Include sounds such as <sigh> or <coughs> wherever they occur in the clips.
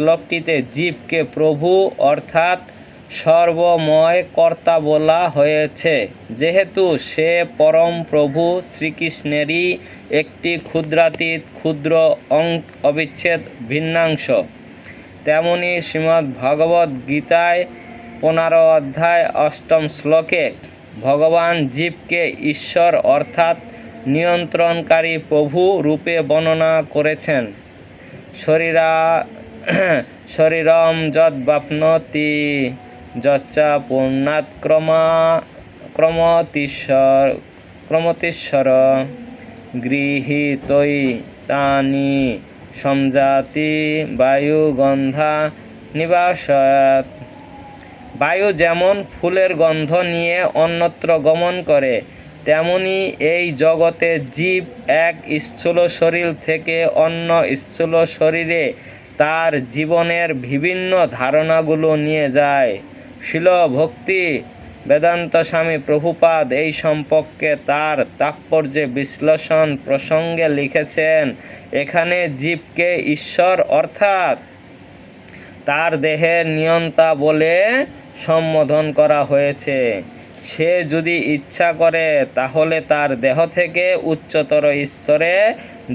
শ্লোকটিতে জীবকে প্রভু অর্থাৎ সর্বময় কর্তা বলা হয়েছে। যেহেতু সে পরম প্রভু শ্রীকৃষ্ণেরই একটি ক্ষুদ্রাতীত, ক্ষুদ্র অং অবিচ্ছেদ ভিন্নাংশ। তেমনি শ্রীমদ্ ভগবদ্ গীতায় পনেরো অধ্যায় অষ্টম শ্লোকে ভগবান জীবকে ঈশ্বর অর্থাৎ নিয়ন্ত্রণকারী প্রভু রূপে বর্ণনা করেছেন। শরীরা <coughs> শরীরম যদ্বাপ্নতি যচ্চা পূর্ণাৎক্রমা ক্রমতিশ্বর ক্রমতিশ্বর। গৃহীতৈ তানি সমজাতি বায়ুগন্ধা নিবাসয়াত বায়ু যেমন ফুলের গন্ধ নিয়ে অন্যত্র গমন করে, তেমনি এই জগতে জীব এক স্থূল শরীর থেকে অন্য স্থূল শরীরে তার জীবনের বিভিন্ন ধারণাগুলো নিয়ে যায়। শিল ভক্তি বেদান্ত স্বামী প্রভুপাদ এই সম্পর্কে তার তাৎপর্যে বিশ্লেষণ প্রসঙ্গে লিখেছেন, এখানে জীবকে ঈশ্বর অর্থাৎ তার দেহের নিয়ন্তা বলে সম্বোধন করা হয়েছে। সে যদি ইচ্ছা করে, তাহলে তার দেহ থেকে উচ্চতর স্তরে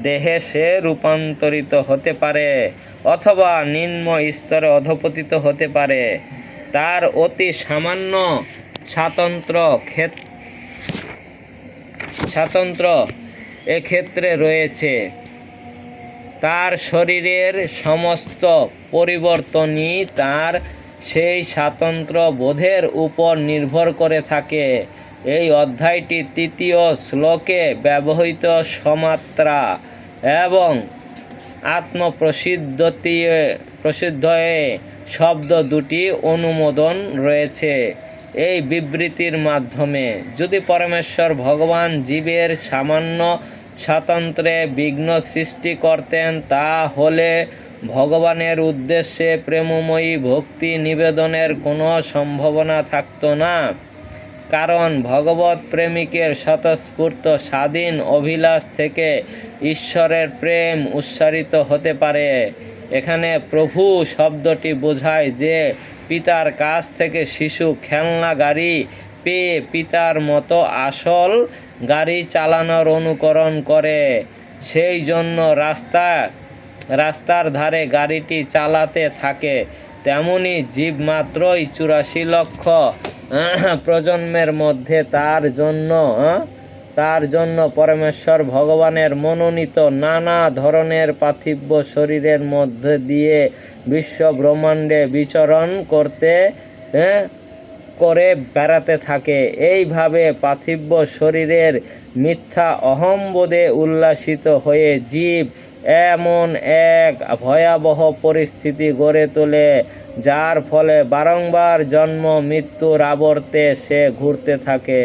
দেহে সে রূপান্তরিত হতে পারে। অথবা নিম্ন স্তরে অধপতিত হতে পারে। তার অতি সামান্য স্বাতন্ত্র ক্ষেত স্বাতন্ত্র এক্ষেত্রে রয়েছে। তার শরীরের সমস্ত পরিবর্তনই তার সেই স্বাতন্ত্র বোধের উপর নির্ভর করে থাকে। এই অধ্যায়টি তৃতীয় শ্লোকে ব্যবহৃত সমাত্রা এবং আত্মপ্রসিদ্ধতি প্রসিদ্ধয়ে শব্দ দুটি অনুমোদন রয়েছে। এই বিবৃতির মাধ্যমে যদি পরমেশ্বর ভগবান জীবের সামান্য স্বাতন্ত্র্যে বিঘ্ন সৃষ্টি করতেন তা হলে ভগবানের উদ্দেশ্যে প্রেমময়ী ভক্তি নিবেদনের কোনো সম্ভাবনা থাকতো না। কারণ ভগবত প্রেমিকের স্বতঃস্ফূর্ত স্বাধীন অভিলাষ থেকে ঈশ্বরের প্রেম উচ্চারিত হতে পারে। এখানে প্রভু শব্দটি বোঝায় যে, পিতার কাছ থেকে শিশু খেলনা গাড়ি পেয়ে পিতার মতো আসল গাড়ি চালানোর অনুকরণ করে। সেই জন্য রাস্তা, রাস্তার ধারে গাড়িটি চালাতে থাকে। তেমনি জীব মাত্রই চুরাশি লক্ষ প্রজন্মের মধ্যে তার জন্য তার জন্য পরমেশ্বর ভগবানের মনোনীত নানা ধরনের পার্থিব্য শরীরের মধ্যে দিয়ে বিশ্ব ব্রহ্মাণ্ডে বিচরণ করতে করে বেড়াতে থাকে। এইভাবে পার্থিব্য শরীরের মিথ্যা অহম্বোধে উল্লাসিত হয়ে জীব এমন এক ভয়াবহ পরিস্থিতি গড়ে তোলে, যার ফলে বারংবার জন্ম মৃত্যুর আবর্তে সে ঘুরতে থাকে।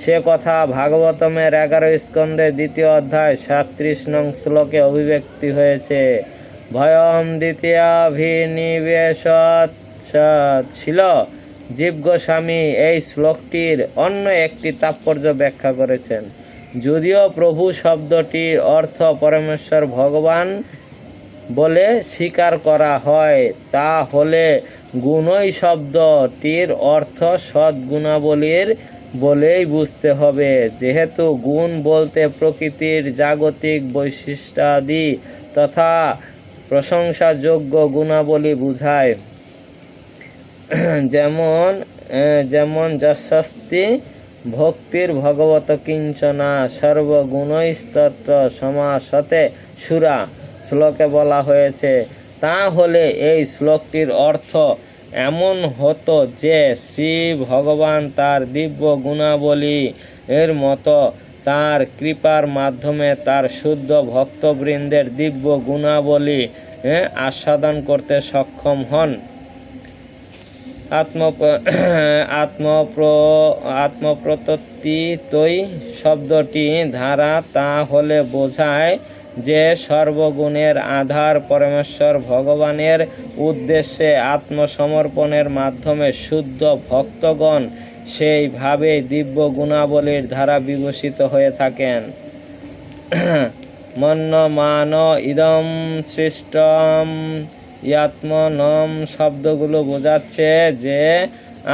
সে কথা ভাগবতমের এগারো স্কন্ধে দ্বিতীয় অধ্যায় সাত্রিশ নং শ্লোকে অভিব্যক্তি হয়েছে। ভয়ম দ্বিতীয়াভিনিবেশ ছিল জীব গোস্বামী এই শ্লোকটির অন্য একটি তাৎপর্য ব্যাখ্যা করেছেন। যদিও প্রভু শব্দটির অর্থ পরমেশ্বর ভগবান বলে স্বীকার করা হয়, তা হলে গুণই শব্দটির অর্থ সদ্গুণাবলীর বলেই বুঝতে হবে। যেহেতু গুণ বলতে প্রকৃতির জাগতিক বৈশিষ্ট্যাদি তথা প্রশংসাযোগ্য গুণাবলী বোঝায়। <clears throat> যেমন যেমন যশস্তি ভক্তির ভগবত কিঞ্চনা সর্বগুণস্তত্র সমাসতে সুরা শ্লোকে বলা হয়েছে, তাহলে এই শ্লোকটির অর্থ এমন হতো যে শ্রী ভগবান তার দিব্য গুণাবলী এর মতো তার কৃপার মাধ্যমে তার শুদ্ধ ভক্তবৃন্দের দিব্য গুণাবলী আস্বাদন করতে সক্ষম হন। আত্ম <clears throat> আত্মপ্র আত্মপ্রতত্তিতই শব্দটি ধারা তা হলে বোঝায় যে সর্বগুণের আধার পরমেশ্বর ভগবানের উদ্দেশ্যে আত্মসমর্পণের মাধ্যমে শুদ্ধ ভক্তগণ সেইভাবে দিব্য গুণাবলীর ধারা বিকশিত হয়ে থাকেন। <clears throat> মন্যমান ইদম সৃষ্টম ইয়াত্মনম শব্দগুলো বোঝাচ্ছে যে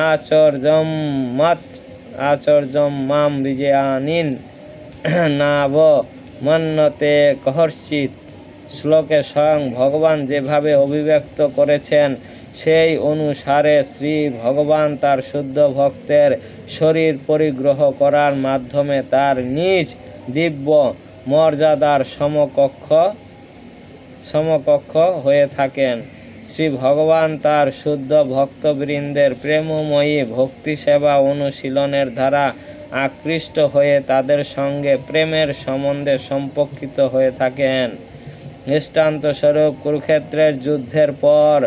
আচর্যম মত, আচর্যম মাম বিজয়ানিন নাব মন্নতে কহর্ষিত। শ্লোকে স্বয়ং ভগবান যেভাবে অভিব্যক্ত করেছেন, সেই অনুসারে শ্রী ভগবান তার শুদ্ধ ভক্তের শরীর পরিগ্রহ করার মাধ্যমে তার নিজ দিব্য মর্যাদার সমকক্ষ সমকক্ষ হয়ে থাকেন। শ্রী ভগবান তার শুদ্ধ ভক্তবৃন্দের প্রেমময়ী ভক্তি সেবা অনুশীলনের দ্বারা আকৃষ্ট হয়ে তাদের সঙ্গে প্রেমের সম্বন্ধে সম্পর্কিত হয়ে থাকেন। দৃষ্টান্ত স্বরূপ কুরুক্ষেত্রের যুদ্ধের পর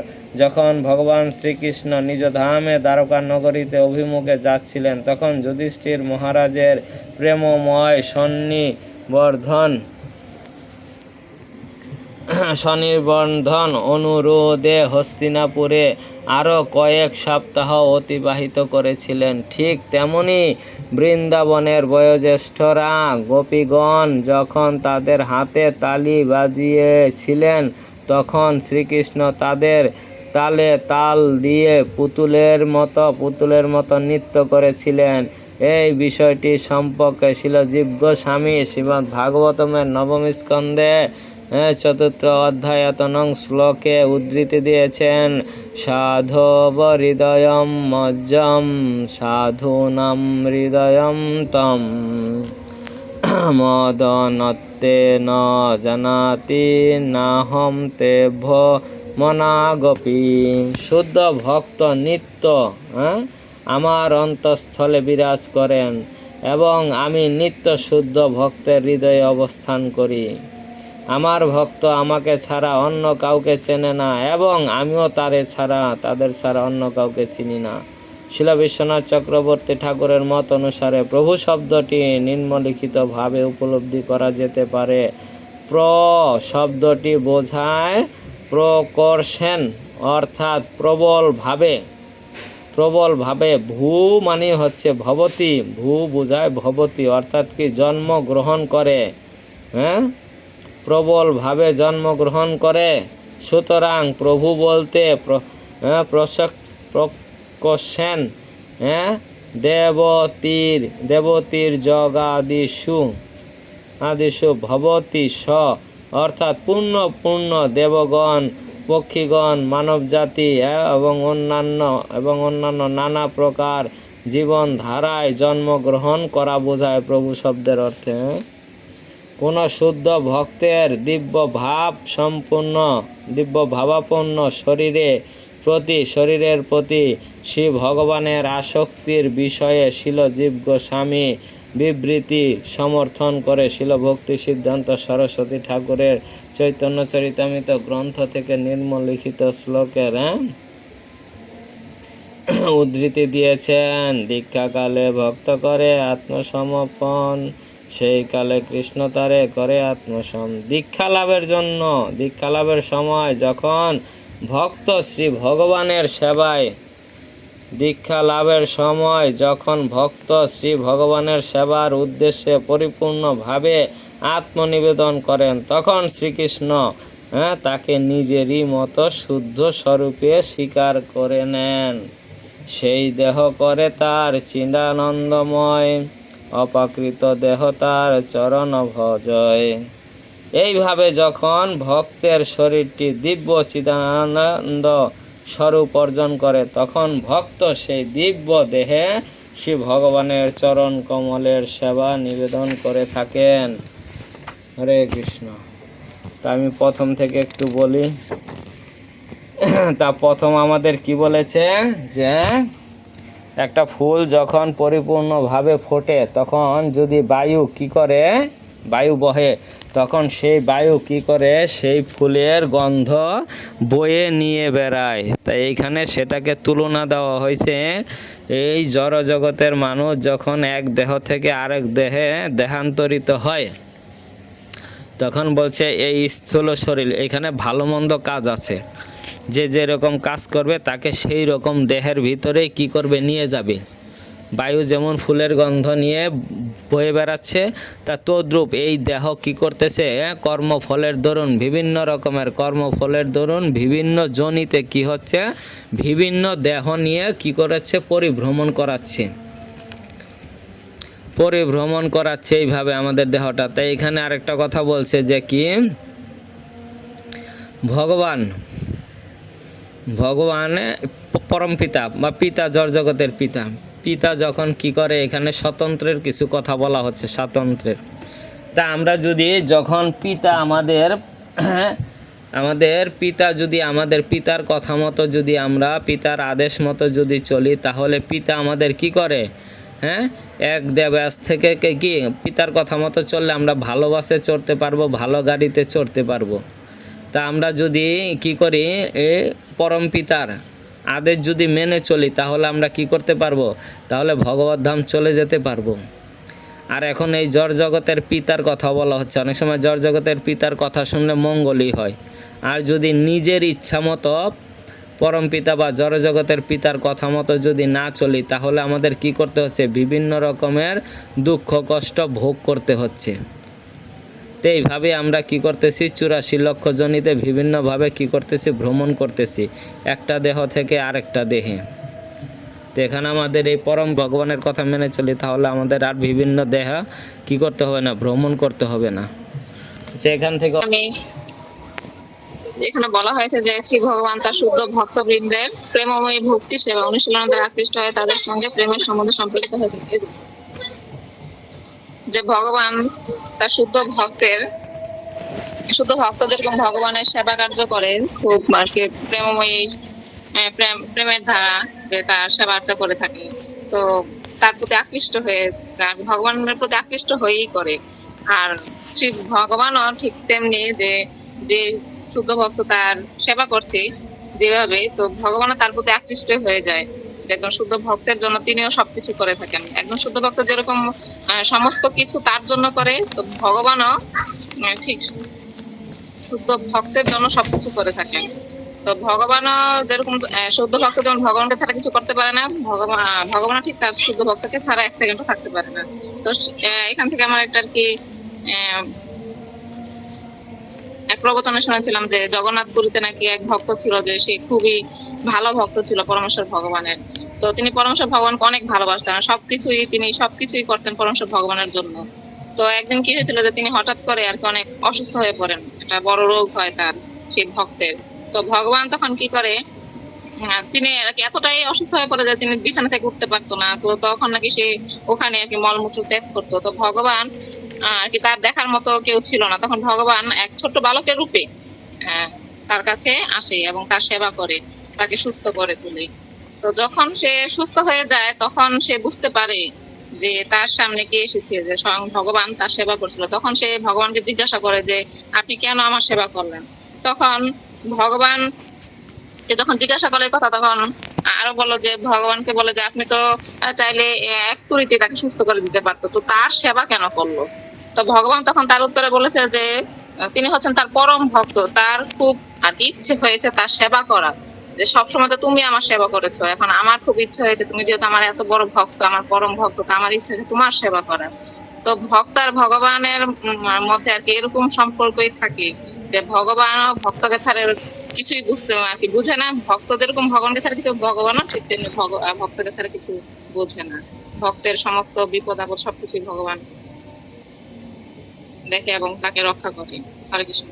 যখন ভগবান শ্রীকৃষ্ণ নিজ ধামে দ্বারকা নগরীতে অভিমুখে যাচ্ছিলেন, তখন যুধিষ্ঠির মহারাজের প্রেমময় সন্নিবর্ধন স্বনির্বন্ধন অনুরোধে হস্তিনাপুরে আরও কয়েক সপ্তাহ অতিবাহিত করেছিলেন। ঠিক তেমনি বৃন্দাবনের বয়োজ্যেষ্ঠরা গোপীগণ যখন তাদের হাতে তালি বাজিয়েছিলেন, তখন শ্রীকৃষ্ণ তাদের তালে তাল দিয়ে পুতুলের মতো পুতুলের মতো নৃত্য করেছিলেন। এই বিষয়টি সম্পর্কে ছিল শিলজীব গোস্বামী শ্রীমদ্ ভাগবতমের নবম স্কন্ধে চতুর্থ অধ্যায়ত শ্লোকে উদ্ধৃতি দিয়েছেন সাধব হৃদয়ম মজ্জম, সাধুনাম হৃদয়ম তম। মদনত্তে ন জানাতি, নাহম তেভ্য মনাগপি। শুদ্ধ ভক্ত নিত্য হ্যাঁ? আমার অন্তঃস্থলে বিরাজ করেন এবং আমি নিত্য শুদ্ধ ভক্তের হৃদয়ে অবস্থান করি। আমার ভক্ত আমাকে ছাড়া অন্য কাউকে চেনে না এবং আমিও তারে ছাড়া, তাদের ছাড়া অন্য কাউকে চিনি না। শিলা বিশ্বনাথ চক্রবর্তী ঠাকুরের মত অনুসারে প্রভু শব্দটি নিম্নলিখিতভাবে উপলব্ধি করা যেতে পারে। প্র শব্দটি বোঝায় প্রকর্ষণ অর্থাৎ প্রবলভাবে। প্রবলভাবে ভূ মানে হচ্ছে ভবতী, ভূ বোঝায় ভবতী, অর্থাৎ কি জন্ম গ্রহণ করে হ্যাঁ? প্রবলভাবে জন্মগ্রহণ করে সুতরাং প্রভু বলতে প্র- হ্যাঁ, দেবতীর দেবতীর জগাদিষু আদিশু ভবতী স অর্থাৎ পূর্ণ পূর্ণ দেবগণ পক্ষীগণ মানবজাতি এবং অন্যান্য এবং অন্যান্য নানা প্রকার জীবন ধারায় জন্মগ্রহণ করা বোঝায় প্রভু শব্দের অর্থে হ্যাঁ? কোন শুদ্ধ ভক্তের দিব্য ভাব সম্পূর্ণ দিব্য ভাবাপন্ন শরীরে প্রতি, শরীরের প্রতি শ্রী ভগবানের আসক্তির বিষয়ে শিল শিলজীব গোস্বামী বিবৃতি সমর্থন করে শিল ভক্তি সিদ্ধান্ত সরস্বতী ঠাকুরের চৈতন্য চরিতামিত গ্রন্থ থেকে নিম্নলিখিত শ্লোকের হ্যাঁ? উদ্ধৃতি দিয়েছেন, দীক্ষাকালে ভক্ত করে আত্মসমর্পণ সেই কালে কৃষ্ণ তারে করে আত্মসম। দীক্ষা লাভের জন্য দীক্ষা লাভের সময় যখন ভক্ত শ্রী ভগবানের সেবায় দীক্ষা লাভের সময় যখন ভক্ত শ্রী ভগবানের সেবার উদ্দেশ্যে পরিপূর্ণভাবে আত্মনিবেদন করেন তখন শ্রীকৃষ্ণ হ্যাঁ, তাকে নিজেরই মতো শুদ্ধ স্বরূপে স্বীকার করে নেন। সেই দেহ করে তার চিদানন্দময় অপাকৃত দেহ তার চরণ ভজয়। এইভাবে যখন ভক্তের শরীরটি দিব্য চিদানন্দ স্বরূপ অর্জন করে, তখন ভক্ত সেই দিব্য দেহে শ্রী ভগবানের চরণ কমলের সেবা নিবেদন করে থাকেন। হরে কৃষ্ণ। তা আমি প্রথম থেকে একটু বলি। তা প্রথম আমাদের কি বলেছে যে একটা ফুল যখন পরিপূর্ণভাবে ফোটে, তখন যদি বায়ু কি করে? বায়ু বহে। তখন সেই বায়ু কি করে? সেই ফুলের গন্ধ বয়ে নিয়ে বেড়ায়। তাই এইখানে সেটাকে তুলনা দেওয়া হয়েছে। এই জড়জগতের মানুষ যখন এক দেহ থেকে আরেক দেহে দেহান্তরিত হয়, তখন বলছে, এই স্থূল শরীর, এখানে ভালো মন্দ কাজ আছে। যে যেরকম কাজ করবে তাকে সেই রকম দেহের ভিতরে কি করবে নিয়ে যাবে। বায়ু যেমন ফুলের গন্ধ নিয়ে বয়ে বেড়াচ্ছে, তা তদ্রূপ এই দেহ কি করতেছে কর্মফলের দরুন, বিভিন্ন রকমের কর্মফলের দরুন, বিভিন্ন জনিতে কি হচ্ছে, বিভিন্ন দেহ নিয়ে কি করাচ্ছে পরিভ্রমণ করাচ্ছে। পরিভ্রমণ করাচ্ছে এইভাবে আমাদের দেহটা। তাই এখানে আরেকটা কথা বলছে যে কি, ভগবান ভগবান পরম পিতা বা পিতা জড় জগতের পিতা। পিতা যখন কি করে? এখানে স্বতন্ত্রের কিছু কথা বলা হচ্ছে, স্বাতন্ত্রের। তা আমরা যদি যখন পিতা আমাদের <clears throat> আমাদের পিতা যদি আমাদের পিতার কথা মতো যদি আমরা পিতার আদেশ মতো যদি চলি, তাহলে পিতা আমাদের কি করে? হ্যাঁ? এক দেবাস থেকে কে- কি? পিতার কথা মতো চললে আমরা ভালো বাসে চড়তে পারব, ভালো গাড়িতে চড়তে পারব। তা আমরা যদি কি করি? এ পরম পিতার আদেশ যদি মেনে চলি, তাহলে আমরা কি করতে পারব? তাহলে ভগবত ধাম চলে যেতে পারব। আর এখন এই জড় জগতের পিতার কথা বলা হচ্ছে। অনেক সময় জড় জগতের পিতার কথা শুনলে মঙ্গলই হয়। আর যদি নিজের ইচ্ছা মতো পরম পিতা বা জড় জগতের পিতার কথা মতো যদি না চলি, তাহলে আমাদের কি করতে হচ্ছে? বিভিন্ন রকমের দুঃখ, কষ্ট ভোগ করতে হচ্ছে। তো এইভাবে আমরা কি করতেছি? চুরাশি লক্ষ জনিতে বিভিন্নভাবে কি করতেছি? ভ্রমণ করতেছি। একটা দেহ থেকে আরেকটা দেহে। তো এখানে আমাদের এই পরম ভগবানের কথা মেনে চলি, তাহলে আমাদের আর বিভিন্ন দেহ কি করতে হবে না, ভ্রমণ করতে হবে না। আচ্ছা এখান থেকে এখানে বলা হয়েছে যে শ্রী ভগবান তার শুদ্ধ ভক্তবৃন্দের প্রেমময়ী ভক্তি, সেবা, অনুশীলন দ্বারা আকৃষ্ট হয়ে তাদের সঙ্গে প্রেমের সম্বন্ধে সম্পর্কিত হয়েছে যে ভগবান, তার শুদ্ধ ভক্তের, শুদ্ধ ভক্ত যেরকম ভগবানের সেবা কার্য করে, খুব আর কি প্রেমময়ী প্রেম, প্রেমের ধারা যে তার সেবা আর্চা করে থাকে। তো তার প্রতি আকৃষ্ট হয়ে ভগবানের প্রতি আকৃষ্ট হয়েই করে। আর শ্রী ভগবানও ঠিক তেমনি যে যে শুদ্ধ ভক্ত তার সেবা করছে যেভাবে, তো ভগবানও তার প্রতি আকৃষ্ট হয়ে যায়। যে একজন শুদ্ধ ভক্তের জন্য তিনিও সবকিছু করে থাকেন। একজন শুদ্ধ ভক্ত যেরকম সমস্ত কিছু তার জন্য করে। তো ভগবানও ঠিক, শুদ্ধ ভক্তের জন্য সবকিছু করে থাকেন তো ভগবানও যেরকম শুদ্ধ ভক্ত যেমন ভগবানকে ছাড়া কিছু করতে পারে না, ভগবান, ভগবানও ঠিক তার শুদ্ধ ভক্তকে ছাড়া এক সেকেন্ডও থাকতে পারে না। তো এখান থেকে আমার একটা আর কি এক প্রবচনে শুনেছিলাম যে জগন্নাথপুরীতে নাকি এক ভক্ত ছিল যে সে খুবই ভালো ভক্ত ছিল, পরমেশ্বর ভগবানের। তো তিনি পরমেশ্বর ভগবানকে অনেক ভালোবাসতেন, সবকিছুই তিনি, সবকিছুই করতেন পরমেশ্বর ভগবানের জন্য। তো একদিন কি হয়েছিল যে তিনি হঠাৎ করে আর কি অনেক অসুস্থ হয়ে পড়েন, একটা বড় রোগ হয় তার, সেই ভক্তের। তো ভগবান তখন কি করে তিনি আর কি এতটাই অসুস্থ হয়ে পড়ে যে তিনি বিছানা থেকে উঠতে পারতো না, তো তখন নাকি সে ওখানে আর কি মলমূত্র ত্যাগ করতো। তো ভগবান আর কি তার দেখার মতো কেউ ছিল না, তখন ভগবান এক ছোট্ট বালকের রূপে তার কাছে আসে এবং তার সেবা করে, তাকে সুস্থ করে তোলে। তো যখন সে সুস্থ হয়ে যায়, তখন সে বুঝতে পারে যে তার সামনে কে এসেছে, যে স্বয়ং ভগবান তার সেবা করছিল। তখন সে ভগবানকে জিজ্ঞাসা করে যে, আপনি কেন আমার সেবা করলেন? তখন ভগবান যখন জিজ্ঞাসা করে কথা, তখন আরও বলো যে, ভগবানকে বলে যে, আপনি তো চাইলে এক তুরিতে তাকে সুস্থ করে দিতে পারতো, তো তার সেবা কেন করল? তো ভগবান তখন তার উত্তরে বলেছে যে, তিনি হচ্ছেন তার পরম ভক্ত, তার খুব আর ইচ্ছে হয়েছে তার সেবা করা যে সবসময় তো তুমি আমার সেবা করেছ। এখন আমার খুব ইচ্ছে হয়েছে, তুমি যেহেতু আমার এত বড় ভক্ত, আমার পরম ভক্ত, তো আমার ইচ্ছে হয়েছে তোমার সেবা করা তো ভক্ত আর ভগবানের মধ্যে আর কি এরকম সম্পর্কই থাকে যে ভগবান ভক্তকে ছাড়া কিছুই বুঝতে আর কি বুঝে না। ভক্ত যেরকম ভগবানকে ছাড়া কিছু ভগবানও ঠিক তেমনি ভক্তকে ছাড়া কিছু বোঝে না। ভক্তের সমস্ত বিপদ, আপদ সবকিছুই ভগবান দেখে এবং তাকে রক্ষা করে। হরে কৃষ্ণ।